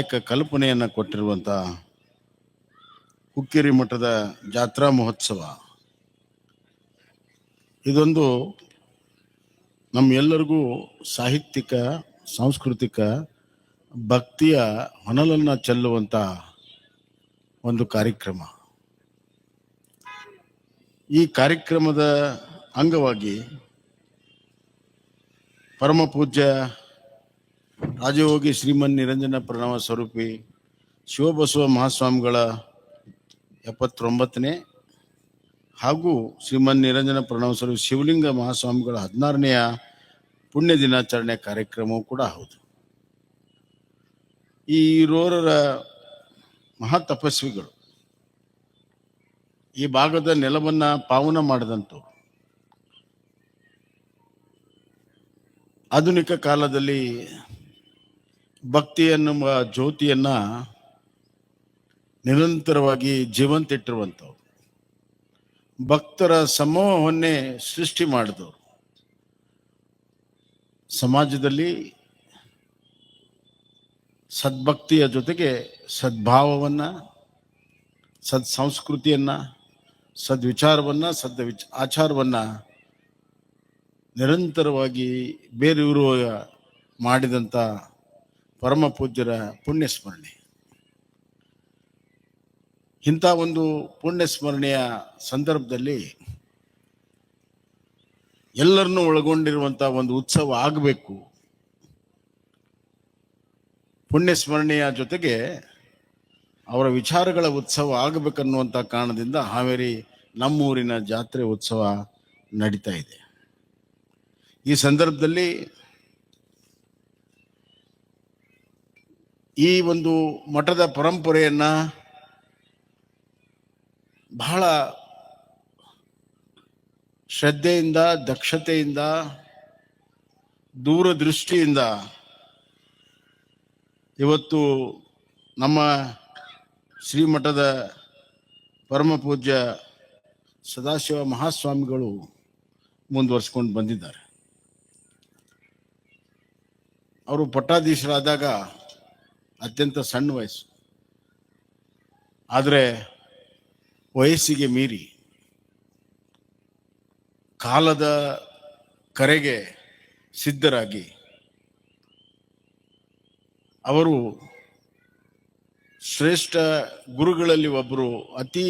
ಏಕ ಕಲ್ಪನೆಯನ್ನು ಕೊಟ್ಟಿರುವಂಥ ಹುಕ್ಕೇರಿ ಮಠದ ಜಾತ್ರಾ ಮಹೋತ್ಸವ. ಇದೊಂದು ನಮ್ಮೆಲ್ಲರಿಗೂ ಸಾಹಿತ್ಯಿಕ, ಸಾಂಸ್ಕೃತಿಕ ಭಕ್ತಿಯ ಹೊನಲನ್ನು ಚೆಲ್ಲುವಂಥ ಒಂದು ಕಾರ್ಯಕ್ರಮ. ಈ ಕಾರ್ಯಕ್ರಮದ ಅಂಗವಾಗಿ ಪರಮ ಪೂಜ್ಯ ರಾಜಯೋಗಿ ಶ್ರೀಮನ್ ನಿರಂಜನ ಪ್ರಣವ ಸ್ವರೂಪಿ ಶಿವಬಸವ ಮಹಾಸ್ವಾಮಿಗಳ ಎಪ್ಪತ್ತೊಂಬತ್ತನೇ ಹಾಗೂ ಶ್ರೀಮನ್ ನಿರಂಜನ ಪ್ರಣವ ಸ್ವರೂಪಿ ಶಿವಲಿಂಗ ಮಹಾಸ್ವಾಮಿಗಳ ಹದಿನಾರನೆಯ ಪುಣ್ಯ ದಿನಾಚರಣೆ ಕಾರ್ಯಕ್ರಮವೂ ಕೂಡ ಹೌದು. ಈ ರೋರರ ಮಹಾ ತಪಸ್ವಿಗಳು ಈ ಭಾಗದ ನೆಲವನ್ನ ಪಾವನ ಮಾಡಿದಂಥವ್ರು. ಆಧುನಿಕ ಕಾಲದಲ್ಲಿ ಭಕ್ತಿ ಎನ್ನುವ ಜ್ಯೋತಿಯನ್ನ ನಿರಂತರವಾಗಿ ಜೀವಂತ ಇಟ್ಟಿರುವಂಥವ್ರು ಭಕ್ತರ ಸಮೂಹವನ್ನೇ ಸೃಷ್ಟಿ ಮಾಡಿದವರು. ಸಮಾಜದಲ್ಲಿ ಸದ್ಭಕ್ತಿಯ ಜೊತೆಗೆ ಸದ್ಭಾವವನ್ನ ಸದ್ ಸಂಸ್ಕೃತಿಯನ್ನ ಸದ್ವಿಚಾರವನ್ನ ಸದ್ ವಿಚ ಆಚಾರವನ್ನ ನಿರಂತರವಾಗಿ ಬೇರೆಯವರು ಮಾಡಿದಂಥ ಪರಮ ಪೂಜ್ಯರ ಪುಣ್ಯ ಸ್ಮರಣೆ ಇಂಥ ಒಂದು ಪುಣ್ಯ ಸ್ಮರಣೆಯ ಸಂದರ್ಭದಲ್ಲಿ ಎಲ್ಲರನ್ನೂ ಒಳಗೊಂಡಿರುವಂಥ ಒಂದು ಉತ್ಸವ ಆಗಬೇಕು. ಪುಣ್ಯ ಸ್ಮರಣೆಯ ಜೊತೆಗೆ ಅವರ ವಿಚಾರಗಳ ಉತ್ಸವ ಆಗಬೇಕನ್ನುವಂಥ ಕಾರಣದಿಂದ ಹಾವೇರಿ ನಮ್ಮೂರಿನ ಜಾತ್ರೆ ಉತ್ಸವ ನಡೀತಾ ಇದೆ. ಈ ಸಂದರ್ಭದಲ್ಲಿ ಈ ಒಂದು ಮಠದ ಪರಂಪರೆಯನ್ನು ಬಹಳ ಶ್ರದ್ಧೆಯಿಂದ, ದಕ್ಷತೆಯಿಂದ, ದೂರದೃಷ್ಟಿಯಿಂದ ಇವತ್ತು ನಮ್ಮ ಶ್ರೀಮಠದ ಪರಮ ಪೂಜ್ಯ ಸದಾಶಿವ ಮಹಾಸ್ವಾಮಿಗಳು ಮುಂದುವರ್ಸ್ಕೊಂಡು ಬಂದಿದ್ದಾರೆ. ಅವರು ಪಟ್ಟಾಧೀಶರಾದಾಗ ಅತ್ಯಂತ ಸಣ್ಣ ವಯಸ್ಸು. ಆದರೆ ವಯಸ್ಸಿಗೆ ಮೀರಿ ಕಾಲದ ಕರೆಗೆ ಸಿದ್ಧರಾಗಿ ಅವರು ಶ್ರೇಷ್ಠ ಗುರುಗಳಲ್ಲಿ ಒಬ್ಬರು ಅತಿ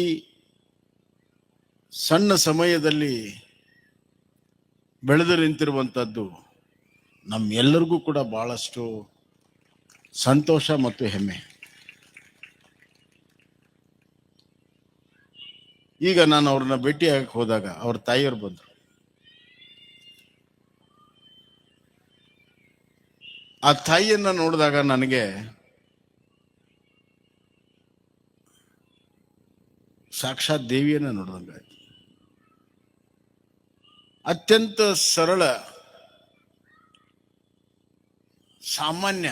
ಸಣ್ಣ ಸಮಯದಲ್ಲಿ ಬೆಳೆದು ನಿಂತಿರುವಂಥದ್ದು ನಮ್ಮೆಲ್ಲರಿಗೂ ಕೂಡ ಬಹಳಷ್ಟು ಸಂತೋಷ ಮತ್ತು ಹೆಮ್ಮೆ. ಈಗ ನಾನು ಅವ್ರನ್ನ ಭೇಟಿಯಾಗಕ್ಕೆ ಹೋದಾಗ ಅವ್ರ ತಾಯಿಯವರು ಬಂದರು. ಆ ತಾಯಿಯನ್ನ ನೋಡಿದಾಗ ನನಗೆ ಸಾಕ್ಷಾತ್ ದೇವಿಯನ್ನ ನೋಡಿದಂಗಾಯ್ತು ಅತ್ಯಂತ ಸರಳ, ಸಾಮಾನ್ಯ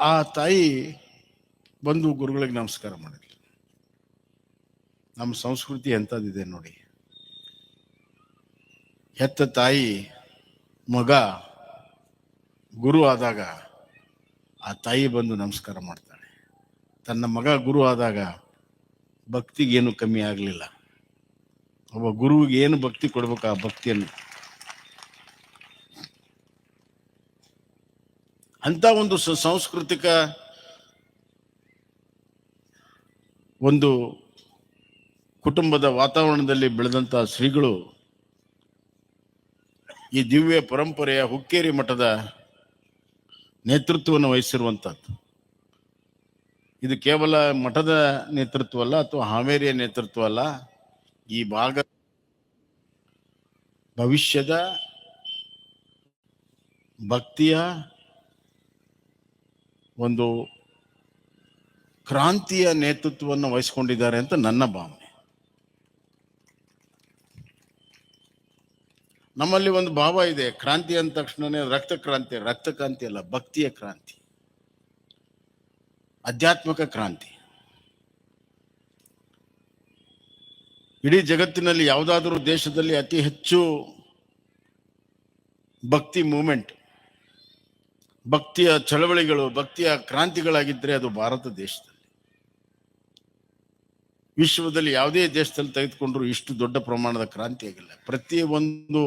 ಆ ತಾಯಿ ಬಂದು ಗುರುಗಳಿಗೆ ನಮಸ್ಕಾರ ಮಾಡಿದ್ಲು. ನಮ್ಮ ಸಂಸ್ಕೃತಿ ಎಂಥದ್ದಿದೆ ನೋಡಿ. ಹೆತ್ತ ತಾಯಿ, ಮಗ, ಗುರು ಆದಾಗ ಆ ತಾಯಿ ಬಂದು ನಮಸ್ಕಾರ ಮಾಡ್ತಾಳೆ. ತನ್ನ ಮಗ ಗುರು ಆದಾಗ ಭಕ್ತಿಗೇನು ಕಮ್ಮಿ ಆಗಲಿಲ್ಲ. ಒಬ್ಬ ಗುರುವಿಗೆ ಏನು ಭಕ್ತಿ ಕೊಡ್ಬೇಕು ಆ ಭಕ್ತಿಯನ್ನು ಅಂತ ಒಂದು ಸಾಂಸ್ಕೃತಿಕ ಒಂದು ಕುಟುಂಬದ ವಾತಾವರಣದಲ್ಲಿ ಬೆಳೆದಂತ ಶ್ರೀಗಳು ಈ ದಿವ್ಯ ಪರಂಪರೆಯ ಹುಕ್ಕೇರಿ ಮಠದ ನೇತೃತ್ವವನ್ನು ವಹಿಸಿರುವಂಥದ್ದು ಇದು ಕೇವಲ ಮಠದ ನೇತೃತ್ವ ಅಲ್ಲ, ಅಥವಾ ಹಾವೇರಿಯ ನೇತೃತ್ವ ಅಲ್ಲ, ಈ ಭಾಗ ಭವಿಷ್ಯದ ಭಕ್ತಿಯ ಒಂದು ಕ್ರಾಂತಿಯ ನೇತೃತ್ವವನ್ನು ವಹಿಸಿಕೊಂಡಿದ್ದಾರೆ ಅಂತ ನನ್ನ ಭಾವನೆ. ನಮ್ಮಲ್ಲಿ ಒಂದು ಭಾವ ಇದೆ, ಕ್ರಾಂತಿ ಅಂದ ತಕ್ಷಣನೇ ರಕ್ತ ಕ್ರಾಂತಿ ರಕ್ತ ಕ್ರಾಂತಿ ಅಲ್ಲ, ಭಕ್ತಿಯ ಕ್ರಾಂತಿ, ಆಧ್ಯಾತ್ಮಿಕ ಕ್ರಾಂತಿ. ಇಡೀ ಜಗತ್ತಿನಲ್ಲಿ ಯಾವುದಾದರೂ ದೇಶದಲ್ಲಿ ಅತಿ ಹೆಚ್ಚು ಭಕ್ತಿ ಮೂಮೆಂಟ್ ಭಕ್ತಿಯ ಚಳವಳಿಗಳು, ಭಕ್ತಿಯ ಕ್ರಾಂತಿಗಳಾಗಿದ್ದರೆ ಅದು ಭಾರತ ದೇಶದಲ್ಲಿ. ವಿಶ್ವದಲ್ಲಿ ಯಾವುದೇ ದೇಶದಲ್ಲಿ ತೆಗೆದುಕೊಂಡ್ರು ಇಷ್ಟು ದೊಡ್ಡ ಪ್ರಮಾಣದ ಕ್ರಾಂತಿ ಆಗಿಲ್ಲ. ಪ್ರತಿ ಒಂದು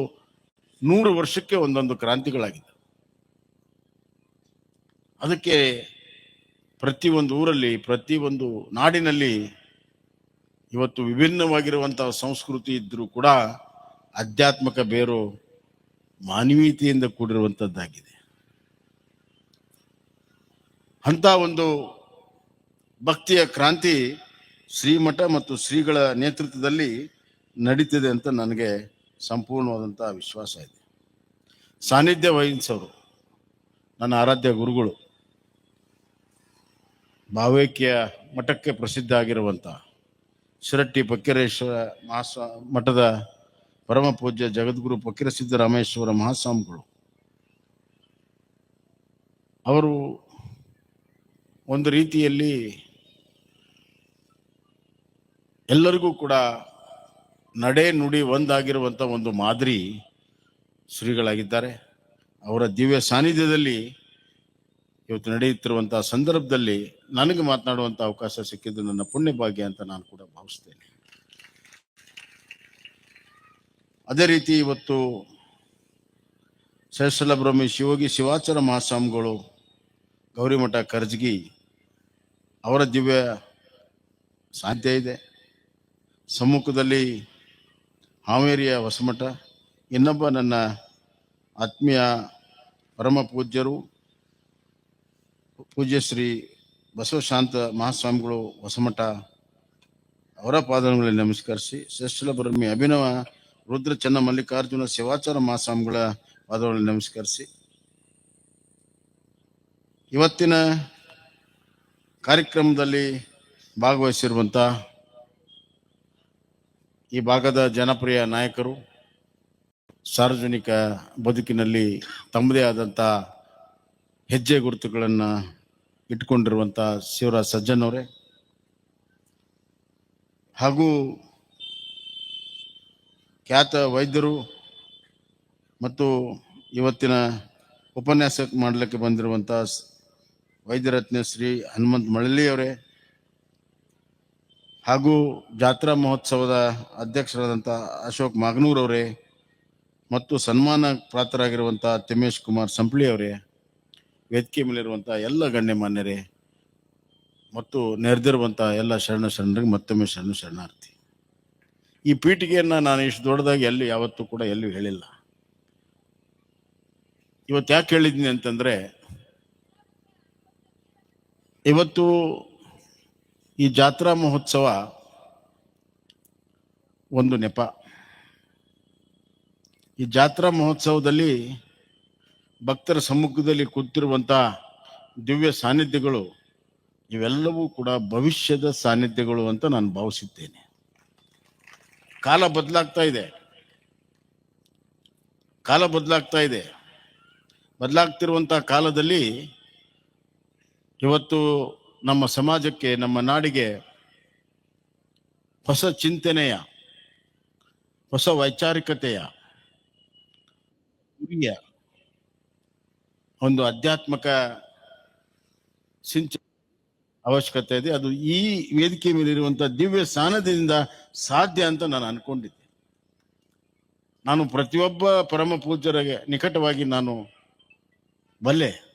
ನೂರು ವರ್ಷಕ್ಕೆ ಒಂದೊಂದು ಕ್ರಾಂತಿಗಳಾಗಿದೆ ಅದಕ್ಕೆ ಪ್ರತಿ ಒಂದು ಊರಲ್ಲಿ, ಪ್ರತಿ ಒಂದು ನಾಡಿನಲ್ಲಿ ಇವತ್ತು ವಿಭಿನ್ನವಾಗಿರುವಂತಹ ಸಂಸ್ಕೃತಿ ಇದ್ರೂ ಕೂಡ ಆಧ್ಯಾತ್ಮಿಕ ಬೇರು ಮಾನವೀಯತೆಯಿಂದ ಕೂಡಿರುವಂತದ್ದಾಗಿದೆ. ಅಂತ ಒಂದು ಭಕ್ತಿಯ ಕ್ರಾಂತಿ ಶ್ರೀಮಠ ಮತ್ತು ಶ್ರೀಗಳ ನೇತೃತ್ವದಲ್ಲಿ ನಡೀತಿದೆ ಅಂತ ನನಗೆ ಸಂಪೂರ್ಣವಾದಂಥ ವಿಶ್ವಾಸ ಇದೆ. ಸಾನ್ನಿಧ್ಯ ವಹಿಸೋರು, ನನ್ನ ಆರಾಧ್ಯ ಗುರುಗಳು, ಭಾವೈಕ್ಯ ಮಠಕ್ಕೆ ಪ್ರಸಿದ್ಧ ಆಗಿರುವಂಥ ಶಿರಟ್ಟಿ ಪಕ್ಕಿರೇಶ್ವರ ಮಹಾಸ ಮಠದ ಪರಮ ಪೂಜ್ಯ ಜಗದ್ಗುರು ಫಕ್ಕೀರ ಸಿದ್ದರಾಮೇಶ್ವರ ಮಹಾಸ್ವಾಮಿಗಳು, ಅವರು ಒಂದು ರೀತಿಯಲ್ಲಿ ಎಲ್ಲರಿಗೂ ಕೂಡ ನಡೆ ನುಡಿ ಒಂದಾಗಿರುವಂಥ ಒಂದು ಮಾದರಿ ಶ್ರೀಗಳಾಗಿದ್ದಾರೆ. ಅವರ ದಿವ್ಯ ಸಾನ್ನಿಧ್ಯದಲ್ಲಿ ಇವತ್ತು ನಡೆಯುತ್ತಿರುವಂಥ ಸಂದರ್ಭದಲ್ಲಿ ನನಗೆ ಮಾತನಾಡುವಂಥ ಅವಕಾಶ ಸಿಕ್ಕಿದ್ದು ನನ್ನ ಪುಣ್ಯ ಭಾಗ್ಯ ಅಂತ ನಾನು ಕೂಡ ಭಾವಿಸ್ತೇನೆ. ಅದೇ ರೀತಿ ಇವತ್ತು ಶಿವಗಿ ಶಿವೋಗಿ ಶಿವಾಚಾರ ಮಹಾಸ್ವಾಮಿಗಳು ಗೌರಿಮಠ ಕರ್ಜಗಿ ಅವರ ದಿವ್ಯ ಸಾಧ್ಯ ಇದೆ. ಸಮ್ಮುಖದಲ್ಲಿ ಹಾವೇರಿಯ ಹೊಸಮಠ ಇನ್ನೊಬ್ಬ ನನ್ನ ಆತ್ಮೀಯ ಪರಮ ಪೂಜ್ಯರು, ಪೂಜ್ಯ ಶ್ರೀ ಬಸವಶಾಂತ ಮಹಾಸ್ವಾಮಿಗಳು ಹೊಸಮಠ ಅವರ ಪಾದಗಳಲ್ಲಿ ನಮಸ್ಕರಿಸಿ ಶ್ರೇಷ್ಠಲ ಬ್ರಹ್ಮಿ ಅಭಿನವ ರುದ್ರ ಚನ್ನ ಮಲ್ಲಿಕಾರ್ಜುನ ಶಿವಾಚಾರ ಮಹಾಸ್ವಾಮಿಗಳ ಪಾದಗಳಲ್ಲಿ ನಮಸ್ಕರಿಸಿ. ಇವತ್ತಿನ ಕಾರ್ಯಕ್ರಮದಲ್ಲಿ ಭಾಗವಹಿಸಿರುವಂಥ ಈ ಭಾಗದ ಜನಪ್ರಿಯ ನಾಯಕರು, ಸಾರ್ವಜನಿಕ ಬದುಕಿನಲ್ಲಿ ತಮ್ಮದೇ ಆದಂಥ ಹೆಜ್ಜೆ ಗುರುತುಗಳನ್ನು ಇಟ್ಕೊಂಡಿರುವಂಥ ಶಿವರಾಜ್ ಸಜ್ಜನ್ ಅವರೇ. ಹಾಗೂ ಖ್ಯಾತ ವೈದ್ಯರು ಮತ್ತು ಇವತ್ತಿನ ಉಪನ್ಯಾಸ ಮಾಡಲಿಕ್ಕೆ ಬಂದಿರುವಂಥ ವೈದ್ಯರತ್ನ ಶ್ರೀ ಹನುಮಂತ್ ಮಳಲಿಯವರೇ ಹಾಗೂ ಜಾತ್ರಾ ಮಹೋತ್ಸವದ ಅಧ್ಯಕ್ಷರಾದಂಥ ಅಶೋಕ್ ಮಾಗನೂರವರೇ ಮತ್ತು ಸನ್ಮಾನ ಪಾತ್ರರಾಗಿರುವಂಥ ತಿಮೇಶ್ ಕುಮಾರ್ ಸಂಪ್ಳಿಯವರೇ ವೇದಿಕೆ ಮೇಲಿರುವಂಥ ಎಲ್ಲ ಗಣ್ಯಮಾನ್ಯರೇ ಮತ್ತು ನೆರೆದಿರುವಂಥ ಎಲ್ಲ ಶರಣ ಶರಣರಿಗೆ ಮತ್ತೊಮ್ಮೆ ಶರಣ ಶರಣಾರ್ಥಿ. ಈ ಪೀಠಿಗೆಯನ್ನು ನಾನು ಇಷ್ಟು ದೊಡ್ಡದಾಗಿ ಎಲ್ಲೂ ಯಾವತ್ತೂ ಕೂಡ ಎಲ್ಲೂ ಹೇಳಿಲ್ಲ. ಇವತ್ತು ಯಾಕೆ ಹೇಳಿದ್ದೀನಿ ಅಂತಂದ್ರೆ ಇವತ್ತು ಈ ಜಾತ್ರಾ ಮಹೋತ್ಸವ ಒಂದು ನೆಪ. ಈ ಜಾತ್ರಾ ಮಹೋತ್ಸವದಲ್ಲಿ ಭಕ್ತರ ಸಮ್ಮುಖದಲ್ಲಿ ಕೂತಿರುವಂಥ ದಿವ್ಯ ಸಾನ್ನಿಧ್ಯಗಳು ಇವೆಲ್ಲವೂ ಕೂಡ ಭವಿಷ್ಯದ ಸಾನ್ನಿಧ್ಯಗಳು ಅಂತ ನಾನು ಭಾವಿಸುತ್ತೇನೆ. ಕಾಲ ಬದಲಾಗ್ತಾ ಇದೆ. ಕಾಲ ಬದಲಾಗ್ತಾ ಇದೆ. ಬದಲಾಗ್ತಿರುವಂಥ ಕಾಲದಲ್ಲಿ ಇವತ್ತು ನಮ್ಮ ಸಮಾಜಕ್ಕೆ, ನಮ್ಮ ನಾಡಿಗೆ ಹೊಸ ಚಿಂತನೆಯ, ಹೊಸ ವೈಚಾರಿಕತೆಯ ಒಂದು ಆಧ್ಯಾತ್ಮಕ ಸಿಂಚ ಅವಶ್ಯಕತೆ ಇದೆ. ಅದು ಈ ವೇದಿಕೆ ಮೇಲಿರುವಂತಹ ದಿವ್ಯ ಸ್ಥಾನದಿಂದ ಸಾಧ್ಯ ಅಂತ ನಾನು ಅನ್ಕೊಂಡಿದ್ದೆ. ನಾನು ಪ್ರತಿಯೊಬ್ಬ ಪರಮ ಪೂಜ್ಯರಿಗೆ ನಿಕಟವಾಗಿ ನಾನು ಬಲ್ಲೆ.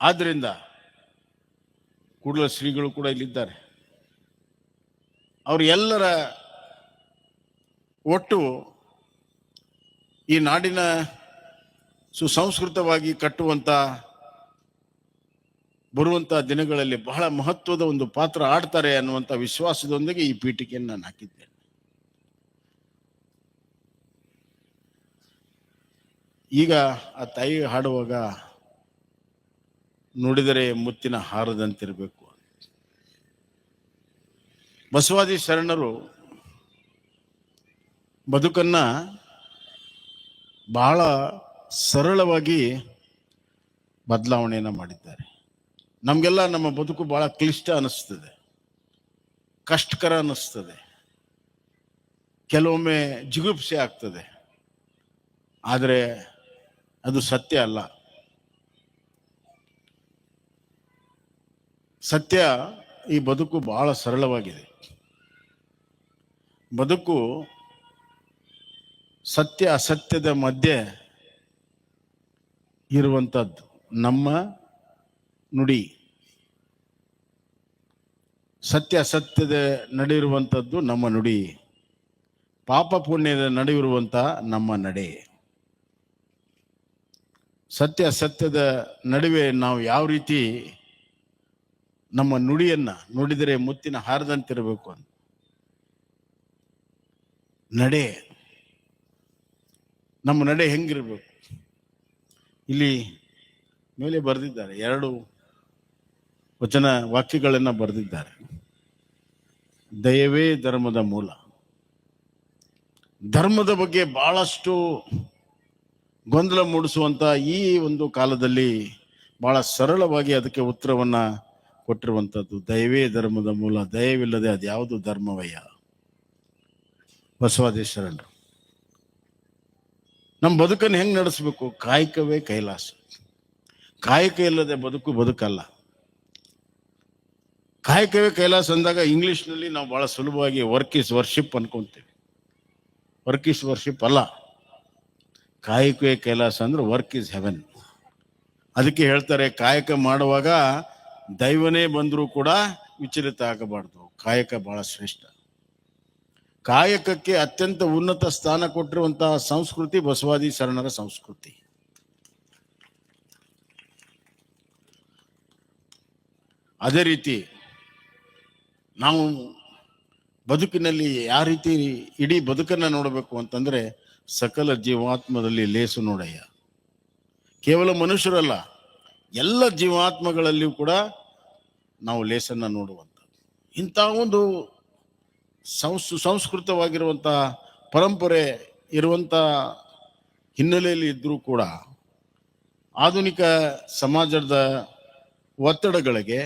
ಆದ್ರಿಂದ ಕೂಡಲ ಶ್ರೀಗಳು ಕೂಡ ಇಲ್ಲಿದ್ದಾರೆ. ಅವರು ಎಲ್ಲರ ಒಟ್ಟು ಈ ನಾಡಿನ ಸುಸಂಸ್ಕೃತವಾಗಿ ಕಟ್ಟುವಂಥ ಬರುವಂಥ ದಿನಗಳಲ್ಲಿ ಬಹಳ ಮಹತ್ವದ ಒಂದು ಪಾತ್ರ ಆಡ್ತಾರೆ ಅನ್ನುವಂಥ ವಿಶ್ವಾಸದೊಂದಿಗೆ ಈ ಪೀಠಿಕೆಯನ್ನು ನಾನು ಹಾಕಿದ್ದೇನೆ. ಈಗ ಆ ತಾಯಿ ಹಾಡುವಾಗ ನುಡಿದರೆ ಮುತ್ತಿನ ಹಾರದಂತಿರಬೇಕು. ಬಸವಾದಿ ಶರಣರು ಬದುಕನ್ನ ಬಹಳ ಸರಳವಾಗಿ ಬದಲಾವಣೆಯನ್ನು ಮಾಡಿದ್ದಾರೆ. ನಮಗೆಲ್ಲ ನಮ್ಮ ಬದುಕು ಬಹಳ ಕ್ಲಿಷ್ಟ ಅನ್ನಿಸ್ತದೆ ಕಷ್ಟಕರ ಅನ್ನಿಸ್ತದೆ ಕೆಲವೊಮ್ಮೆ ಜಿಗುಪ್ಸೆ ಆಗ್ತದೆ. ಆದರೆ ಅದು ಸತ್ಯ ಅಲ್ಲ. ಸತ್ಯ ಈ ಬದುಕು ಬಹಳ ಸರಳವಾಗಿದೆ. ಬದುಕು ಸತ್ಯ ಅಸತ್ಯದ ಮಧ್ಯೆ ಇರುವಂಥದ್ದು ನಮ್ಮ ನುಡಿ. ಸತ್ಯ ಅಸತ್ಯದ ನಡೆಯಿರುವಂಥದ್ದು ನಮ್ಮ ನುಡಿ. ಪಾಪ ಪುಣ್ಯದ ನಡೆಯಿರುವಂಥ ನಮ್ಮ ನಡೆ. ಸತ್ಯ ಅಸತ್ಯದ ನಡುವೆ ನಾವು ಯಾವ ರೀತಿ ನಮ್ಮ ನುಡಿಯನ್ನ ನುಡಿದರೆ ಮುತ್ತಿನ ಹಾರದಂತಿರಬೇಕು ಅಂತ. ನಡೆ. ನಮ್ಮ ನಡೆ ಹೆಂಗಿರ್ಬೇಕು? ಇಲ್ಲಿ ಮೇಲೆ ಬರೆದಿದ್ದಾರೆ, ಎರಡು ವಚನ ವಾಕ್ಯಗಳನ್ನು ಬರೆದಿದ್ದಾರೆ. ದಯವೇ ಧರ್ಮದ ಮೂಲ. ಧರ್ಮದ ಬಗ್ಗೆ ಬಹಳಷ್ಟು ಗೊಂದಲ ಮೂಡಿಸುವಂತ ಈ ಒಂದು ಕಾಲದಲ್ಲಿ ಬಹಳ ಸರಳವಾಗಿ ಅದಕ್ಕೆ ಉತ್ತರವನ್ನ ಕೊಟ್ಟಿರುವಂಥದ್ದು ದಯವೇ ಧರ್ಮದ ಮೂಲ, ದಯವಿಲ್ಲದೆ ಅದು ಯಾವುದು ಧರ್ಮವಯ್ಯ? ಬಸವಾದೇಶ್ವರರು ನಮ್ಮ ಬದುಕನ್ನು ಹೆಂಗೆ ನಡೆಸಬೇಕು? ಕಾಯಕವೇ ಕೈಲಾಸ. ಕಾಯಕ ಇಲ್ಲದೆ ಬದುಕು ಬದುಕಲ್ಲ. ಕಾಯಕವೇ ಕೈಲಾಸ ಅಂದಾಗ ಇಂಗ್ಲೀಷ್ನಲ್ಲಿ ನಾವು ಭಾಳ ಸುಲಭವಾಗಿ ವರ್ಕ್ ಇಸ್ ವರ್ಷಿಪ್ ಅನ್ಕೊಂತೀವಿ. ವರ್ಕ್ ಇಸ್ ವರ್ಷಿಪ್ ಅಲ್ಲ. ಕಾಯಕವೇ ಕೈಲಾಸ ಅಂದ್ರೆ ವರ್ಕ್ ಇಸ್ ಹೆವೆನ್. ಅದಕ್ಕೆ ಹೇಳ್ತಾರೆ, ಕಾಯಕ ಮಾಡುವಾಗ ದೈವನೇ ಬಂದರೂ ಕೂಡ ವಿಚಲಿತ ಆಗಬಾರ್ದು. ಕಾಯಕ ಬಹಳ ಶ್ರೇಷ್ಠ. ಕಾಯಕಕ್ಕೆ ಅತ್ಯಂತ ಉನ್ನತ ಸ್ಥಾನ ಕೊಟ್ಟಿರುವಂತಹ ಸಂಸ್ಕೃತಿ ಬಸವಾದಿ ಶರಣರ ಸಂಸ್ಕೃತಿ. ಅದೇ ರೀತಿ ನಾವು ಬದುಕಿನಲ್ಲಿ ಯಾವ ರೀತಿ ಇಡೀ ಬದುಕನ್ನ ನೋಡಬೇಕು ಅಂತಂದ್ರೆ ಸಕಲ ಜೀವಾತ್ಮದಲ್ಲಿ ಲೇಸು ನೋಡಯ್ಯ. ಕೇವಲ ಮನುಷ್ಯರಲ್ಲ ಎಲ್ಲ ಜೀವಾತ್ಮಗಳಲ್ಲಿಯೂ ಕೂಡ ನಾವು ಲೇಸನ್ನ ನೋಡುವಂಥದ್ದು. ಇಂಥ ಒಂದು ಸಂಸ್, ಸಂಸ್ಕೃತವಾಗಿರುವಂಥ ಪರಂಪರೆ ಇರುವಂಥ ಹಿನ್ನೆಲೆಯಲ್ಲಿ ಇದ್ದರೂ ಕೂಡ ಆಧುನಿಕ ಸಮಾಜದ ಒತ್ತಡಗಳಿಗೆ,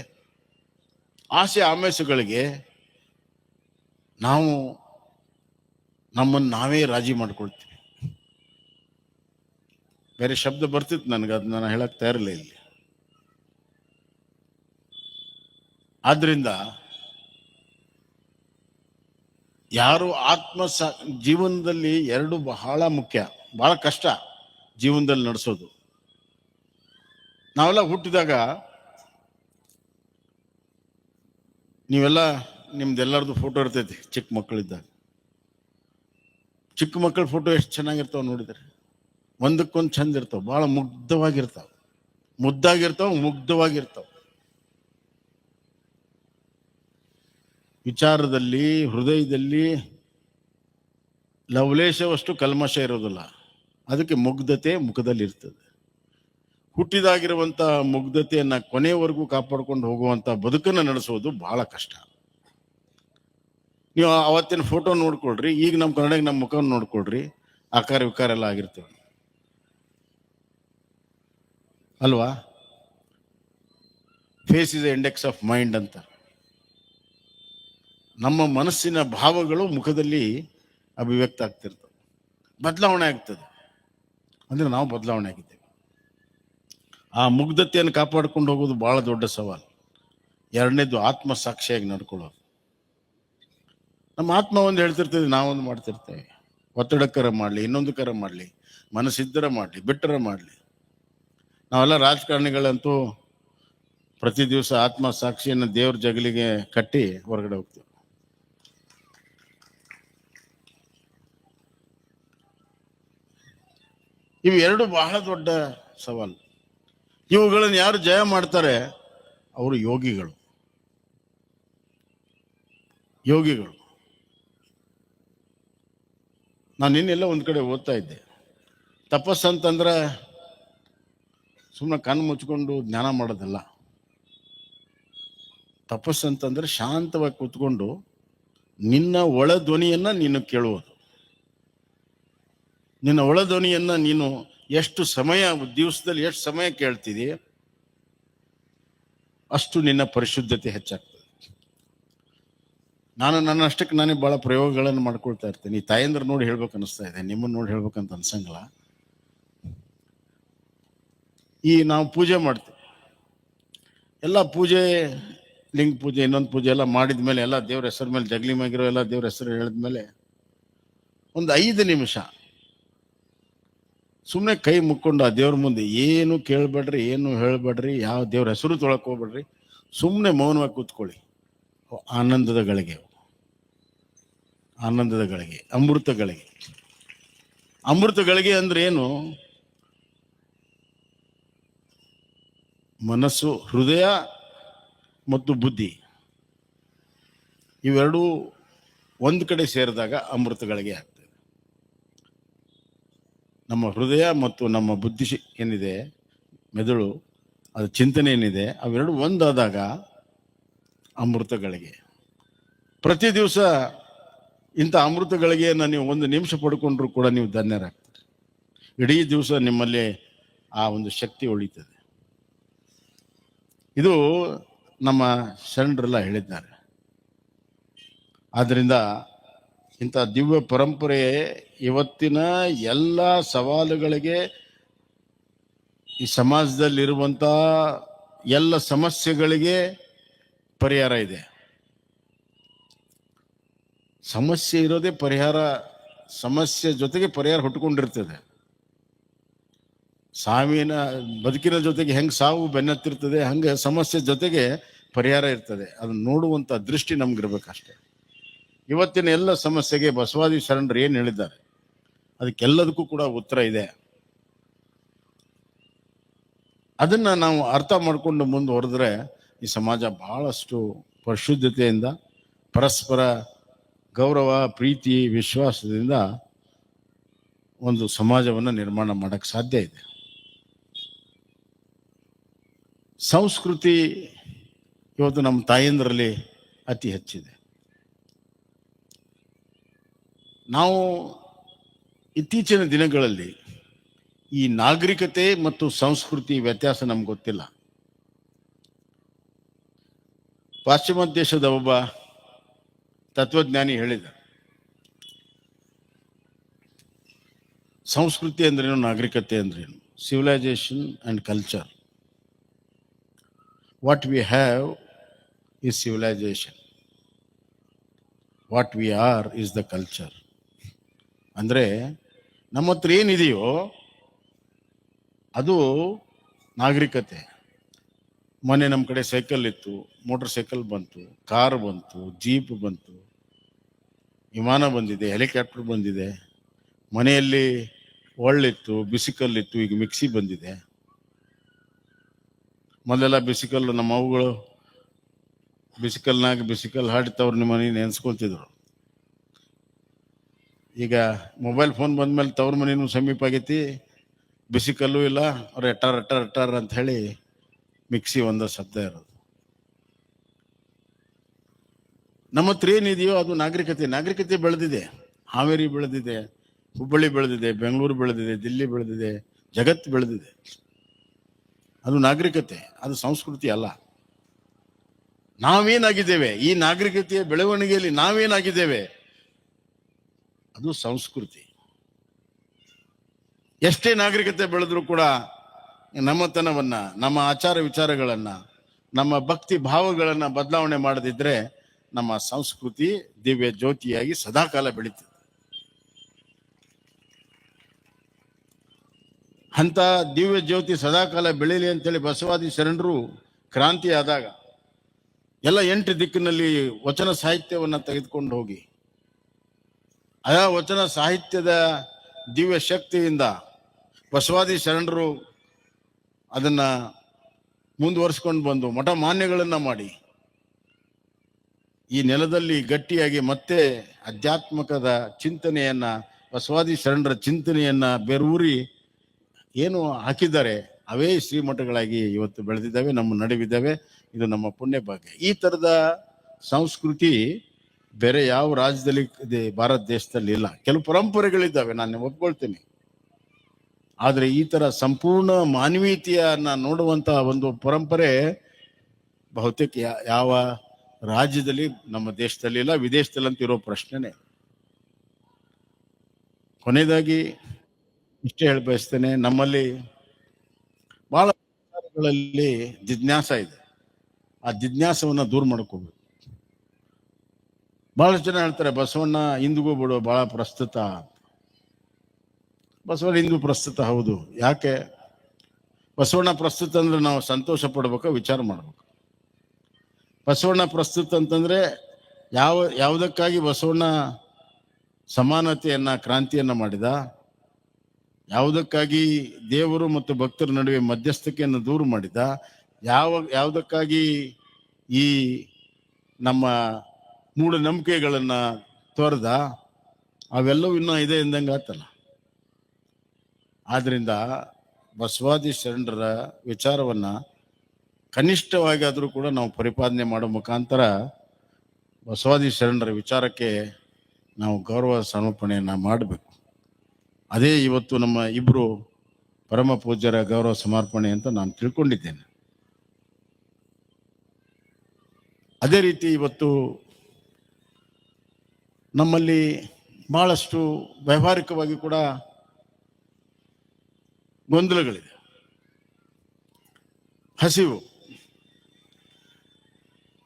ಆಸೆ ಆಮೇಶಗಳಿಗೆ ನಾವು ನಮ್ಮನ್ನು ನಾವೇ ರಾಜಿ ಮಾಡ್ಕೊಳ್ತೀವಿ. ಬೇರೆ ಶಬ್ದ ಬರ್ತಿತ್ತು ನನಗೆ ಅದನ್ನ ಹೇಳಕ್ಕೆ ಹೇಳಕ್ ತಯಾರಿಲ್ಲ ಇಲ್ಲಿ. ಆದ್ರಿಂದ ಯಾರು ಆತ್ಮ ಸ ಜೀವನದಲ್ಲಿ ಎರಡು ಬಹಳ ಮುಖ್ಯ, ಬಹಳ ಕಷ್ಟ ಜೀವನದಲ್ಲಿ ನಡೆಸೋದು. ನಾವೆಲ್ಲ ಹುಟ್ಟಿದಾಗ ನೀವೆಲ್ಲ ನಿಮ್ದೆಲ್ಲರದು ಫೋಟೋ ಇರ್ತೈತಿ ಚಿಕ್ಕ ಮಕ್ಕಳಿದ್ದಾಗ. ಚಿಕ್ಕ ಮಕ್ಕಳ ಫೋಟೋ ಎಷ್ಟು ಚೆನ್ನಾಗಿರ್ತಾವೆ ನೋಡಿದ್ರೆ. ಒಂದಕ್ಕೊಂದು ಚಂದ ಇರ್ತಾವೆ ಭಾಳ ಮುಗ್ಧವಾಗಿರ್ತಾವೆ. ಮುದ್ದಾಗಿರ್ತಾವೆ, ಮುಗ್ಧವಾಗಿರ್ತಾವ. ವಿಚಾರದಲ್ಲಿ, ಹೃದಯದಲ್ಲಿ ಲವಲೇಶವಷ್ಟು ಕಲ್ಮಶ ಇರೋದಿಲ್ಲ. ಅದಕ್ಕೆ ಮುಗ್ಧತೆ ಮುಖದಲ್ಲಿರ್ತದೆ. ಹುಟ್ಟಿದಾಗಿರುವಂಥ ಮುಗ್ಧತೆಯನ್ನು ಕೊನೆಯವರೆಗೂ ಕಾಪಾಡ್ಕೊಂಡು ಹೋಗುವಂಥ ಬದುಕನ್ನು ನಡೆಸೋದು ಬಹಳ ಕಷ್ಟ. ನೀವು ಅವತ್ತಿನ ಫೋಟೋ ನೋಡ್ಕೊಳ್ರಿ, ಈಗ ನಮ್ಮ ಕನ್ನಡಕ್ಕೆ ನಮ್ಮ ಮುಖ ನೋಡ್ಕೊಳ್ರಿ, ಆಕಾರ ವಿಕಾರ ಎಲ್ಲ ಆಗಿರ್ತೇವೆ. ಅಲ್ವಾ? Face is index of mind ಅಂತ. ನಮ್ಮ ಮನಸ್ಸಿನ ಭಾವಗಳು ಮುಖದಲ್ಲಿ ಅಭಿವ್ಯಕ್ತ ಆಗ್ತಿರ್ತವೆ. ಬದಲಾವಣೆ ಆಗ್ತದೆ. ಅಂದರೆ ನಾವು ಬದಲಾವಣೆ ಆಗಿದ್ದೇವೆ. ಆ ಮುಗ್ಧತೆಯನ್ನು ಕಾಪಾಡ್ಕೊಂಡು ಹೋಗೋದು ಭಾಳ ದೊಡ್ಡ ಸವಾಲು. ಎರಡನೇದು ಆತ್ಮ ಸಾಕ್ಷಿಯಾಗಿ ನಡ್ಕೊಳ್ಳೋದು. ನಮ್ಮ ಆತ್ಮ ಒಂದು ಹೇಳ್ತಿರ್ತೇವೆ ನಾವೊಂದು ಮಾಡ್ತಿರ್ತೇವೆ. ಒತ್ತಡಕ್ಕರ ಮಾಡಲಿ, ಇನ್ನೊಂದು ಕರ ಮಾಡಲಿ, ಮನಸ್ಸಿದ್ದರ ಮಾಡಲಿ, ಬಿಟ್ಟರ ಮಾಡಲಿ. ನಾವೆಲ್ಲ ರಾಜಕಾರಣಿಗಳಂತೂ ಪ್ರತಿ ದಿವಸ ಆತ್ಮ ಸಾಕ್ಷಿಯನ್ನು ದೇವ್ರ ಜಗಲಿಗೆ ಕಟ್ಟಿ ಹೊರಗಡೆ ಹೋಗ್ತೇವೆ. ಇವು ಎರಡು ಬಹಳ ದೊಡ್ಡ ಸವಾಲು. ಇವುಗಳನ್ನು ಯಾರು ಜಯ ಮಾಡ್ತಾರೆ? ಅವರು ಯೋಗಿಗಳು. ಯೋಗಿಗಳು. ನಾನು ನಿನ್ನೆಲ್ಲ ಒಂದು ಕಡೆ ಓದ್ತಾ ಇದ್ದೆ. ತಪಸ್ಸು ಅಂತಂದ್ರೆ ಸುಮ್ಮನೆ ಕಣ್ಣು ಮುಚ್ಕೊಂಡು ಜ್ಞಾನ ಮಾಡೋದಲ್ಲ. ತಪಸ್ಸು ಅಂತಂದ್ರೆ ಶಾಂತವಾಗಿ ಕೂತ್ಕೊಂಡು ನಿನ್ನ ಒಳ ಧ್ವನಿಯನ್ನ ನೀನು ಕೇಳುವುದು. ನಿನ್ನ ಒಳಧ್ವನಿಯನ್ನು ನೀನು ಎಷ್ಟು ಸಮಯ, ದಿವಸದಲ್ಲಿ ಎಷ್ಟು ಸಮಯ ಕೇಳ್ತಿದಿ ಅಷ್ಟು ನಿನ್ನ ಪರಿಶುದ್ಧತೆ ಹೆಚ್ಚಾಗ್ತದೆ. ನಾನು ನನ್ನ ಅಷ್ಟಕ್ಕೆ ನಾನೇ ಬಹಳ ಪ್ರಯೋಗಗಳನ್ನು ಮಾಡ್ಕೊಳ್ತಾ ಇರ್ತೇನೆ. ಈ ತಾಯಂದ್ರ ನೋಡಿ ಹೇಳ್ಬೇಕು ಅನಿಸ್ತಾ ಇದೆ. ನಿಮ್ಮನ್ನ ನೋಡಿ ಹೇಳ್ಬೇಕಂತ ಅನ್ಸಂಗಿಲ್ಲ. ಈ ನಾವು ಪೂಜೆ ಮಾಡ್ತೀವಿ. ಎಲ್ಲ ಪೂಜೆ, ಲಿಂಗ ಪೂಜೆ, ಇನ್ನೊಂದು ಪೂಜೆ ಎಲ್ಲ ಮಾಡಿದ ಮೇಲೆ ಎಲ್ಲ ದೇವ್ರ ಹೆಸರು ಮೇಲೆ ಜಗ್ಲಿ ಮ್ಯಾಗಿರೋ ಎಲ್ಲ ದೇವ್ರ ಹೆಸರು ಹೇಳಿದ್ಮೇಲೆ ಒಂದು ಐದು ನಿಮಿಷ ಸುಮ್ಮನೆ ಕೈ ಮುಕ್ಕೊಂಡು ಆ ದೇವ್ರ ಮುಂದೆ ಏನು ಕೇಳಬೇಡ್ರಿ, ಏನು ಹೇಳಬೇಡ್ರಿ, ಯಾವ ದೇವ್ರ ಹೆಸರು ತೊಳಕ್ ಹೋಗ್ಬೇಡ್ರಿ ಸುಮ್ಮನೆ ಮೌನವಾಗಿ ಕೂತ್ಕೊಳ್ಳಿ. ಆನಂದದ ಗಳಿಗೆ. ಆನಂದದ ಗಳಿಗೆ, ಅಮೃತ ಗಳಿಗೆ. ಅಮೃತ ಗಳಿಗೆ ಅಂದ್ರೆ ಏನು? ಮನಸ್ಸು, ಹೃದಯ ಮತ್ತು ಬುದ್ಧಿ. ಇವೆರಡೂ ಒಂದು ಕಡೆ ಸೇರಿದಾಗ ಅಮೃತಗಳಿಗೆ ನಮ್ಮ ಹೃದಯ ಮತ್ತು ನಮ್ಮ ಬುದ್ಧಿ ಏನಿದೆ, ಮೆದುಳು, ಅದು ಚಿಂತನೆ ಏನಿದೆ, ಅವೆರಡು ಒಂದಾದಾಗ ಅಮೃತಗಳಿಗೆ. ಪ್ರತಿ ದಿವಸ ಇಂಥ ಅಮೃತಗಳಿಗೆಯನ್ನು ನೀವು ಒಂದು ನಿಮಿಷ ಪಡ್ಕೊಂಡ್ರು ಕೂಡ ನೀವು ಧನ್ಯರಾಗ್ತೀರಿ. ಇಡೀ ದಿವಸ ನಿಮ್ಮಲ್ಲಿ ಆ ಒಂದು ಶಕ್ತಿ ಉಳಿತದೆ. ಇದು ನಮ್ಮ ಶರಣರೆಲ್ಲ ಹೇಳಿದ್ದಾರೆ. ಆದ್ದರಿಂದ ಇಂಥ ದಿವ್ಯ ಪರಂಪರೆ ಇವತ್ತಿನ ಎಲ್ಲ ಸವಾಲುಗಳಿಗೆ ಈ ಸಮಾಜದಲ್ಲಿರುವಂಥ ಎಲ್ಲ ಸಮಸ್ಯೆಗಳಿಗೆ ಪರಿಹಾರ ಇದೆ. ಸಮಸ್ಯೆ ಇರೋದೇ ಪರಿಹಾರ, ಸಮಸ್ಯೆ ಜೊತೆಗೆ ಪರಿಹಾರ ಹುಟ್ಟುಕೊಂಡಿರ್ತದೆ. ಸಾವಿನ, ಬದುಕಿನ ಜೊತೆಗೆ ಹೆಂಗೆ ಸಾವು ಬೆನ್ನತ್ತಿರ್ತದೆ, ಹಂಗೆ ಸಮಸ್ಯೆ ಜೊತೆಗೆ ಪರಿಹಾರ ಇರ್ತದೆ. ಅದನ್ನ ನೋಡುವಂತ ದೃಷ್ಟಿ ನಮ್ಗಿರ್ಬೇಕಷ್ಟೇ. ಇವತ್ತಿನ ಎಲ್ಲ ಸಮಸ್ಯೆಗೆ ಬಸವಾದಿ ಶರಣರು ಏನು ಹೇಳಿದ್ದಾರೆ? ಅದಕ್ಕೆಲ್ಲದಕ್ಕೂ ಕೂಡ ಉತ್ತರ ಇದೆ. ಅದನ್ನ ನಾವು ಅರ್ಥ ಮಾಡ್ಕೊಂಡು ಮುಂದುವರೆದ್ರೆ ಈ ಸಮಾಜ ಬಹಳಷ್ಟು ಪರಿಶುದ್ಧತೆಯಿಂದ, ಪರಸ್ಪರ ಗೌರವ, ಪ್ರೀತಿ, ವಿಶ್ವಾಸದಿಂದ ಒಂದು ಸಮಾಜವನ್ನು ನಿರ್ಮಾಣ ಮಾಡಕ್ಕೆ ಸಾಧ್ಯ ಇದೆ. ಸಂಸ್ಕೃತಿ ಇವತ್ತು ನಮ್ಮ ತಾಯಂದ್ರಲ್ಲಿ ಅತಿ ಹೆಚ್ಚಿದೆ. ನಾವು ಇತ್ತೀಚಿನ ದಿನಗಳಲ್ಲಿ ಈ ನಾಗರಿಕತೆ ಮತ್ತು ಸಂಸ್ಕೃತಿ ವ್ಯತ್ಯಾಸ ನಮ್ಗೆ ಗೊತ್ತಿಲ್ಲ. ಪಾಶ್ಚಿಮಾತ್ಯ ದೇಶದ ಒಬ್ಬ ತತ್ವಜ್ಞಾನಿ ಹೇಳಿದ, ಸಂಸ್ಕೃತಿ ಅಂದ್ರೇನು, ನಾಗರಿಕತೆ ಅಂದ್ರೇನು civilization and culture what we have is civilization what we are is the culture ಅಂದರೆ ನಮ್ಮ ಹತ್ರ ಏನಿದೆಯೋ ಅದು ನಾಗರಿಕತೆ. ಮೊನ್ನೆ ನಮ್ಮ ಕಡೆ ಸೈಕಲ್ ಇತ್ತು, ಮೋಟರ್ ಸೈಕಲ್ ಬಂತು, ಕಾರ್ ಬಂತು, ಜೀಪ್ ಬಂತು, ವಿಮಾನ ಬಂದಿದೆ, ಹೆಲಿಕಾಪ್ಟರ್ ಬಂದಿದೆ, ಮನೆಯಲ್ಲಿ ಒಳ್ಳಿತ್ತು ಬಿಸಿಕಲ್ಲಿತ್ತು, ಈಗ ಮಿಕ್ಸಿ ಬಂದಿದೆ. ಮೊದಲೆಲ್ಲ ಬಿಸಿಕಲ್ಲು, ನಮ್ಮ ಅವುಗಳು ಬಿಸಿಕಲ್ನಾಗ ಬಿಸಿಕಲ್ ಹಾಡಿ ತವ್ರ ನಿಮ್ಮ ಮನೆ ನೆನ್ಸ್ಕೊಳ್ತಿದ್ರು ಈಗ ಮೊಬೈಲ್ ಫೋನ್ ಬಂದ್ಮೇಲೆ ತವ್ರ ಮನೇನು ಸಮೀಪ ಆಗೈತಿ. ಬಿಸಿಕಲ್ಲು ಇಲ್ಲ, ಅವ್ರು ಎಟ್ಟಾರ್ ಎಟ್ಟಾರ್ ಎಟ್ಟಾರ್ ಅಂತ ಹೇಳಿ ಮಿಕ್ಸಿ ಒಂದ ಶಬ್ದ ಇರೋದು. ನಮ್ಮ ಹತ್ರ ಏನಿದೆಯೋ ಅದು ನಾಗರಿಕತೆ ನಾಗರಿಕತೆ ಬೆಳೆದಿದೆ. ಹಾವೇರಿ ಬೆಳೆದಿದೆ, ಹುಬ್ಬಳ್ಳಿ ಬೆಳೆದಿದೆ, ಬೆಂಗಳೂರು ಬೆಳೆದಿದೆ, ದಿಲ್ಲಿ ಬೆಳೆದಿದೆ ಜಗತ್ತು ಬೆಳೆದಿದೆ. ಅದು ನಾಗರಿಕತೆ, ಅದು ಸಂಸ್ಕೃತಿ ಅಲ್ಲ. ನಾವೇನಾಗಿದ್ದೇವೆ? ಈ ನಾಗರಿಕತೆಯ ಬೆಳವಣಿಗೆಯಲ್ಲಿ ನಾವೇನಾಗಿದ್ದೇವೆ? ಅದು ಸಂಸ್ಕೃತಿ. ಎಷ್ಟೇ ನಾಗರಿಕತೆ ಬೆಳೆದ್ರೂ ಕೂಡ ನಮ್ಮತನವನ್ನ, ನಮ್ಮ ಆಚಾರ ವಿಚಾರಗಳನ್ನ, ನಮ್ಮ ಭಕ್ತಿ ಭಾವಗಳನ್ನ ಬದಲಾವಣೆ ಮಾಡದಿದ್ರೆ ನಮ್ಮ ಸಂಸ್ಕೃತಿ ದಿವ್ಯ ಜ್ಯೋತಿಯಾಗಿ ಸದಾಕಾಲ ಬೆಳೀತದೆ. ಅಂತ ದಿವ್ಯ ಜ್ಯೋತಿ ಸದಾಕಾಲ ಬೆಳೀಲಿ ಅಂತೇಳಿ ಬಸವಾದಿ ಶರಣರು ಕ್ರಾಂತಿ ಆದಾಗ ಎಲ್ಲ ಎಂಟು ದಿಕ್ಕಿನಲ್ಲಿ ವಚನ ಸಾಹಿತ್ಯವನ್ನ ತೆಗೆದುಕೊಂಡು ಹೋಗಿ ಆಯಾ ವಚನ ಸಾಹಿತ್ಯದ ದಿವ್ಯ ಶಕ್ತಿಯಿಂದ ಬಸವಾದಿ ಶರಣರು ಅದನ್ನು ಮುಂದುವರಿಸ್ಕೊಂಡು ಬಂದು ಮಠ ಮಾನ್ಯಗಳನ್ನು ಮಾಡಿ ಈ ನೆಲದಲ್ಲಿ ಗಟ್ಟಿಯಾಗಿ ಮತ್ತೆ ಅಧ್ಯಾತ್ಮಕದ ಚಿಂತನೆಯನ್ನ, ಬಸವಾದಿ ಶರಣರ ಚಿಂತನೆಯನ್ನ ಬೆರೂರಿ ಏನು ಹಾಕಿದ್ದಾರೆ, ಅವೇ ಶ್ರೀಮಠಗಳಾಗಿ ಇವತ್ತು ಬೆಳೆದಿದ್ದಾವೆ, ನಮ್ಮ ನಡುವಿದ್ದಾವೆ, ಇದು ನಮ್ಮ ಪುಣ್ಯ ಭಾಗ್ಯ ಈ ತರದ ಸಂಸ್ಕೃತಿ ಬೇರೆ ಯಾವ ರಾಜ್ಯದಲ್ಲಿ ಭಾರತ ದೇಶದಲ್ಲಿ ಇಲ್ಲ. ಕೆಲವು ಪರಂಪರೆಗಳಿದ್ದಾವೆ, ನಾನು ಒಪ್ಕೊಳ್ತೀನಿ. ಆದ್ರೆ ಈ ಥರ ಸಂಪೂರ್ಣ ಮಾನವೀಯತೆಯನ್ನ ನೋಡುವಂತ ಒಂದು ಪರಂಪರೆ ಬಹುತೇಕ ಯಾವ ರಾಜ್ಯದಲ್ಲಿ, ನಮ್ಮ ದೇಶದಲ್ಲಿ ಇಲ್ಲ ವಿದೇಶದಲ್ಲಿ ಅಂತ ಇರೋ ಪ್ರಶ್ನೆನೇ. ಕೊನೆಯದಾಗಿ ಇಷ್ಟೇ ಹೇಳಿ ಬಯಸ್ತೇನೆ, ನಮ್ಮಲ್ಲಿ ಬಹಳ ಜಿಜ್ಞಾಸ ಇದೆ. ಆ ಜಿಜ್ಞಾಸವನ್ನ ದೂರ ಮಾಡ್ಕೋಬೇಕು. ಬಹಳಷ್ಟು ಜನ ಹೇಳ್ತಾರೆ, ಬಸವಣ್ಣ ಇಂದಿಗೂ ಬಿಡು, ಬಹಳ ಪ್ರಸ್ತುತ. ಬಸವಣ್ಣ ಇಂದಿಗೂ ಪ್ರಸ್ತುತ, ಹೌದು. ಯಾಕೆ? ಬಸವಣ್ಣ ಪ್ರಸ್ತುತ ಅಂದ್ರೆ ನಾವು ಸಂತೋಷ ಪಡ್ಬೇಕು, ವಿಚಾರ ಮಾಡ್ಬೇಕು. ಬಸವಣ್ಣ ಪ್ರಸ್ತುತ ಅಂತಂದ್ರೆ ಯಾವ, ಯಾವುದಕ್ಕಾಗಿ ಬಸವಣ್ಣ ಸಮಾನತೆಯನ್ನು, ಕ್ರಾಂತಿಯನ್ನ ಮಾಡಿದ? ಯಾವುದಕ್ಕಾಗಿ ದೇವರು ಮತ್ತು ಭಕ್ತರ ನಡುವೆ ಮಧ್ಯಸ್ಥಿಕೆಯನ್ನು ದೂರು ಮಾಡಿದ? ಯಾವ, ಯಾವುದಕ್ಕಾಗಿ ಈ ನಮ್ಮ ಮೂಢನಂಬಿಕೆಗಳನ್ನ ತೊರೆದ ಅವೆಲ್ಲವೂ ಇನ್ನೂ ಇದೆ ಎಂದಂಗೆ ಆತಲ್ಲ. ಆದ್ರಿಂದ ಬಸವಾದಿ ಶರಣರ ವಿಚಾರವನ್ನ ಕನಿಷ್ಠವಾಗಿ ಆದರೂ ಕೂಡ ನಾವು ಪರಿಪಾಲನೆ ಮಾಡೋ ಮುಖಾಂತರ ಬಸವಾದಿ ಶರಣರ ವಿಚಾರಕ್ಕೆ ನಾವು ಗೌರವ ಸಮರ್ಪಣೆಯನ್ನ ಮಾಡಬೇಕು. ಅದೇ ಇವತ್ತು ನಮ್ಮ ಇಬ್ಬರು ಪರಮ ಪೂಜ್ಯರ ಗೌರವ ಸಮರ್ಪಣೆ ಅಂತ ನಾನು ತಿಳ್ಕೊಂಡಿದ್ದೇನೆ. ಅದೇ ರೀತಿ ಇವತ್ತು ನಮ್ಮಲ್ಲಿ ಬಹಳಷ್ಟು ವ್ಯಾವಹಾರಿಕವಾಗಿ ಕೂಡ ಗೊಂದಲಗಳಿದೆ. ಹಸಿವು.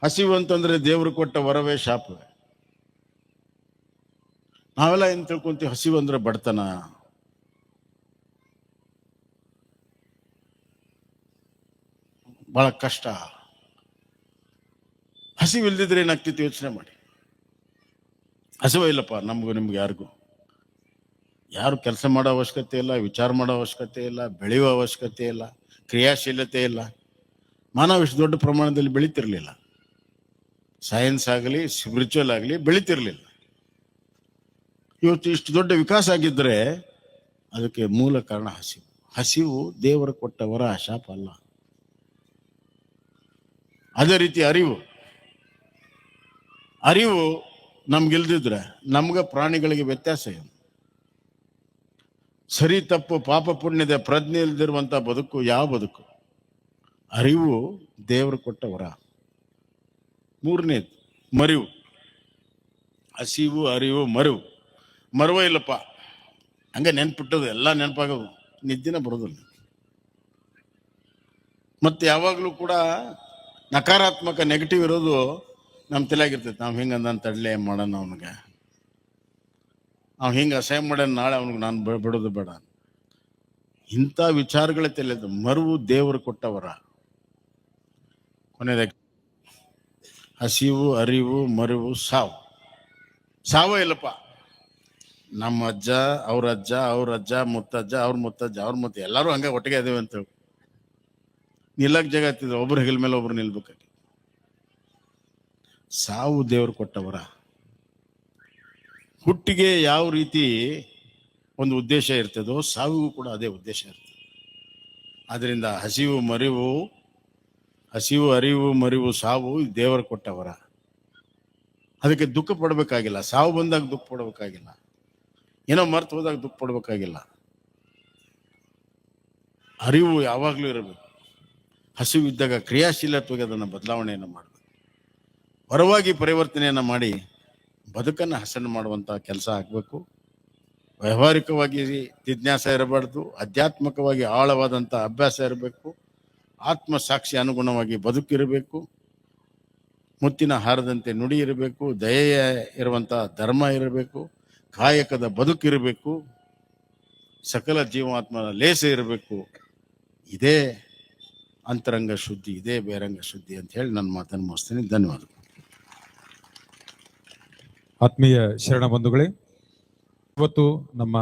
ಹಸಿವು ಅಂತಂದ್ರೆ ದೇವರು ಕೊಟ್ಟ ವರವೇ ಶಾಪವೇ. ನಾವೆಲ್ಲ ಏನು ತಿಳ್ಕೊಂತೀವಿ? ಹಸಿವು ಅಂದರೆ ಬಡತನ. ಭಾಳ ಕಷ್ಟ. ಹಸಿವಿಲ್ದಿದ್ರೆ ಏನಾಗ್ತಿತ್ತು ಯೋಚನೆ ಮಾಡಿ. ಹಸಿವ ಇಲ್ಲಪ್ಪ, ನಮಗೂ ನಿಮ್ಗೆ ಯಾರಿಗೂ. ಯಾರು ಕೆಲಸ ಮಾಡೋ ಅವಶ್ಯಕತೆ ಇಲ್ಲ, ವಿಚಾರ ಮಾಡೋ ಅವಶ್ಯಕತೆ ಇಲ್ಲ, ಬೆಳೆಯುವ ಅವಶ್ಯಕತೆ ಇಲ್ಲ, ಕ್ರಿಯಾಶೀಲತೆ ಇಲ್ಲ. ಮಾನವ ಇಷ್ಟು ದೊಡ್ಡ ಪ್ರಮಾಣದಲ್ಲಿ ಬೆಳೀತಿರ್ಲಿಲ್ಲ. ಸೈನ್ಸ್ ಆಗಲಿ ಸ್ಪಿರಿಚುವಲ್ ಆಗಲಿ ಬೆಳೀತಿರ್ಲಿಲ್ಲ. ಇವತ್ತು ಇಷ್ಟು ದೊಡ್ಡ ವಿಕಾಸ ಆಗಿದ್ರೆ ಅದಕ್ಕೆ ಮೂಲ ಕಾರಣ ಹಸಿವು. ಹಸಿವು ದೇವರ ಕೊಟ್ಟವರ ಶಾಪ ಅಲ್ಲ ಅದೇ ರೀತಿ ಅರಿವು. ಅರಿವು ನಮ್ಗಿಲ್ದಿದ್ರೆ ನಮ್ಗೆ ಪ್ರಾಣಿಗಳಿಗೆ ವ್ಯತ್ಯಾಸ ಏನು? ಸರಿ ತಪ್ಪು ಪಾಪ ಪುಣ್ಯದ ಪ್ರಜ್ಞೆ ಇಲ್ದಿರುವಂಥ ಬದುಕು ಯಾವ ಬದುಕು? ಅರಿವು ದೇವರು ಕೊಟ್ಟವರ ಮೂರನೇದು, ಮರಿವು. ಹಸಿವು, ಅರಿವು, ಮರಿವು. ಮರುವ ಇಲ್ಲಪ್ಪ. ಹಂಗೆ ನೆನ್ಪಿಟ್ಟದು ಎಲ್ಲ ನೆನಪಾಗೋದು. ನಿದ್ದಿನ ಬರೋದಿಲ್ಲ ಮತ್ತೆ ಯಾವಾಗಲೂ ಕೂಡ ನಕಾರಾತ್ಮಕ ನೆಗೆಟಿವ್ ಇರೋದು ನಮ್ಮ ತಲೆಯಾಗಿರ್ತೈತೆ. ನಾವು ಹಿಂಗೆ ಅಂದ ತಡಲೆ ಮಾಡೋಣ ಅವನಿಗೆ. ಅವ್ನು ಹಿಂಗೆ ಅಸಹ್ಯ ಮಾಡ್ಯಾನ ನಾಳೆ ಅವ್ನಿಗೆ ನಾನು ಬಿಡೋದು ಬೇಡ. ಇಂಥ ವಿಚಾರಗಳ ತಲೆದು. ಮರುವು ದೇವರು ಕೊಟ್ಟವರ. ಕೊನೆಯದಾಗಿ ಹಸಿವು, ಅರಿವು, ಮರಿವು, ಸಾವು. ಸಾವು ಇಲ್ಲಪ್ಪ. ನಮ್ಮ ಅಜ್ಜ, ಅವ್ರ ಅಜ್ಜ ಅವ್ರ ಅಜ್ಜ, ಮುತ್ತಜ್ಜ, ಅವ್ರ ಮುತ್ತಜ್ಜ, ಅವ್ರ ಮುತ್ತ, ಎಲ್ಲರೂ ಹಂಗೆ ಒಟ್ಟಿಗೆ ಇದೇವೆ ಅಂತ ಹೇಳಿ. ನಿಲ್ಲಕ್ ಜಾಗ ಒಬ್ರು ಹೆಗಲ ಮೇಲೆ ಒಬ್ರು ನಿಲ್ಬೇಕಾಗಿ. ಸಾವು ದೇವರು ಕೊಟ್ಟವರ. ಹುಟ್ಟಿಗೆ ಯಾವ ರೀತಿ ಒಂದು ಉದ್ದೇಶ ಇರ್ತದೋ ಸಾವಿಗೂ ಕೂಡ ಅದೇ ಉದ್ದೇಶ ಇರ್ತದೆ. ಆದ್ದರಿಂದ ಹಸಿವು ಮರಿವು, ಹಸಿವು ಅರಿವು ಮರಿವು ಸಾವು ದೇವರು ಕೊಟ್ಟವರ. ಅದಕ್ಕೆ ದುಃಖ ಪಡಬೇಕಾಗಿಲ್ಲ. ಸಾವು ಬಂದಾಗ ದುಃಖ ಪಡಬೇಕಾಗಿಲ್ಲ. ಏನೋ ಮರ್ತು ಹೋದಾಗ ದುಃಖ ಪಡಬೇಕಾಗಿಲ್ಲ. ಅರಿವು ಯಾವಾಗಲೂ ಇರಬೇಕು. ಹಸಿವು ಇದ್ದಾಗ ಕ್ರಿಯಾಶೀಲತ್ವಕ್ಕೆ ಅದನ್ನು ಬದಲಾವಣೆಯನ್ನು ಮಾಡಬೇಕು. ಹೊರವಾಗಿ ಪರಿವರ್ತನೆಯನ್ನು ಮಾಡಿ ಬದುಕನ್ನು ಹಸನು ಮಾಡುವಂಥ ಕೆಲಸ ಆಗಬೇಕು. ವ್ಯಾವಹಾರಿಕವಾಗಿ ಜಿಜ್ಞಾಸ ಇರಬಾರ್ದು, ಆಧ್ಯಾತ್ಮಿಕವಾಗಿ ಆಳವಾದಂಥ ಅಭ್ಯಾಸ ಇರಬೇಕು ಆತ್ಮ ಸಾಕ್ಷಿ ಅನುಗುಣವಾಗಿ ಬದುಕಿರಬೇಕು, ಮುತ್ತಿನ ಹಾರದಂತೆ ನುಡಿ ಇರಬೇಕು, ದಯೆಯ ಇರುವಂಥ ಧರ್ಮ ಇರಬೇಕು, ಕಾಯಕದ ಬದುಕಿರಬೇಕು ಸಕಲ ಜೀವಾತ್ಮನ ಲೇಸ ಇರಬೇಕು. ಇದೇ ಅಂತರಂಗ ಶುದ್ಧಿ, ಇದೇ ಬೇರಂಗ ಶುದ್ಧಿ ಅಂತ ಹೇಳಿ ನನ್ನ ಮಾತನ್ನು ಮುಗಿಸ್ತೀನಿ. ಧನ್ಯವಾದಗಳು. ಆತ್ಮೀಯ ಶರಣ ಬಂಧುಗಳೇ ಇವತ್ತು ನಮ್ಮ